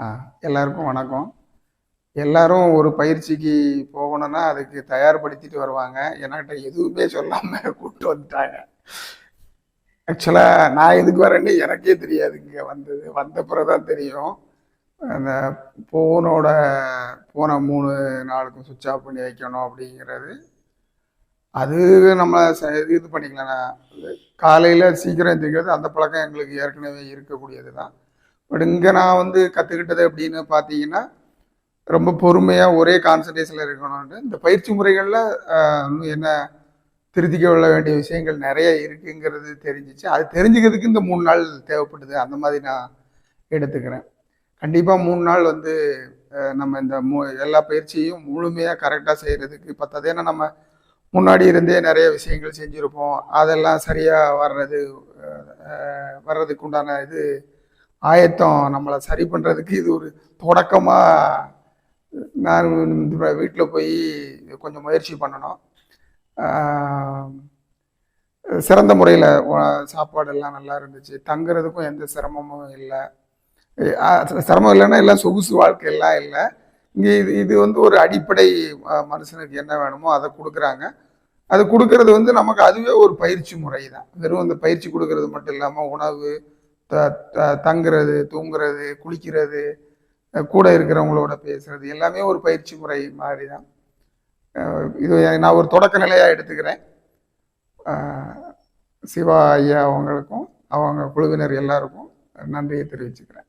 ஆ எல்லாருக்கும் வணக்கம். எல்லாரும் ஒரு பயிற்சிக்கு போகணும்னா அதுக்கு தயார்படுத்திட்டு வருவாங்க. என்கிட்ட எதுவுமே சொல்லாமல் கூப்பிட்டு வந்துட்டாங்க. ஆக்சுவலாக நான் எதுக்கு வரேன்னு எனக்கே தெரியாது. இங்கே வந்தது வந்த பிறகு தான் தெரியும். அந்த ஃபோனோட ஃபோனை மூணு நாளுக்கும் சுவிட்ச் ஆஃப் பண்ணி வைக்கணும் அப்படிங்கிறது. அது நம்ம ச- இது பண்ணிக்கலாம். காலையில் சீக்கிரம் தெரிகிறது அந்த பழக்கம் எங்களுக்கு ஏற்கனவே இருக்கக்கூடியது தான் பட் இங்கே நான் வந்து கற்றுக்கிட்டது அப்படின்னு பார்த்தீங்கன்னா ரொம்ப பொறுமையாக ஒரே கான்சன்ட்ரேஷனில் இருக்கணும்ட்டு இந்த பயிற்சி முறைகளில் இன்னும் என்ன திருத்திக்க கொள்ள வேண்டிய விஷயங்கள் நிறைய இருக்குங்கிறது தெரிஞ்சிச்சு. அது தெரிஞ்சுக்கிறதுக்கு இந்த மூணு நாள் தேவைப்படுது. அந்த மாதிரி நான் எடுத்துக்கிறேன். கண்டிப்பாக மூணு நாள் வந்து நம்ம இந்த மூ எல்லா பயிற்சியும் முழுமையாக கரெக்டாக செய்கிறதுக்கு பத்தாது. ஏன்னா நம்ம முன்னாடி இருந்தே நிறைய விஷயங்கள் செஞ்சுருப்போம். அதெல்லாம் சரியாக வர்றது வர்றதுக்கு உண்டான இது ஆயத்தம் நம்மளை சரி பண்ணுறதுக்கு இது ஒரு தொடக்கமாக நான் வீட்டில் போய் கொஞ்சம் முயற்சி பண்ணணும். சிறந்த முறையில் சாப்பாடெல்லாம் நல்லா இருந்துச்சு. தங்குறதுக்கும் எந்த சிரமமும் இல்லை. சிரமம் இல்லைன்னா எல்லாம் சொகுசு வாழ்க்கை எல்லாம் இல்லை. இங்கே இது இது வந்து ஒரு அடிப்படை மனுஷனுக்கு என்ன வேணுமோ அதை கொடுக்குறாங்க. அது கொடுக்கறது வந்து நமக்கு அதுவே ஒரு பயிற்சி முறை தான் வெறும் அந்த பயிற்சி கொடுக்கறது மட்டும் இல்லாமல் உணவு த த- தங்குறது தூங்குறது குளிக்கிறது கூட இருக்கிறவங்களோட பேசுறது எல்லாமே ஒரு பயிற்சி முறை மாதிரி தான் இது நான் ஒரு தொடக்க நிலையாக எடுத்துக்கிறேன். சிவா ஐயா அவங்களுக்கும் அவங்க குழுவினர் எல்லாருக்கும் நன்றியை தெரிவிச்சுக்கிறேன்.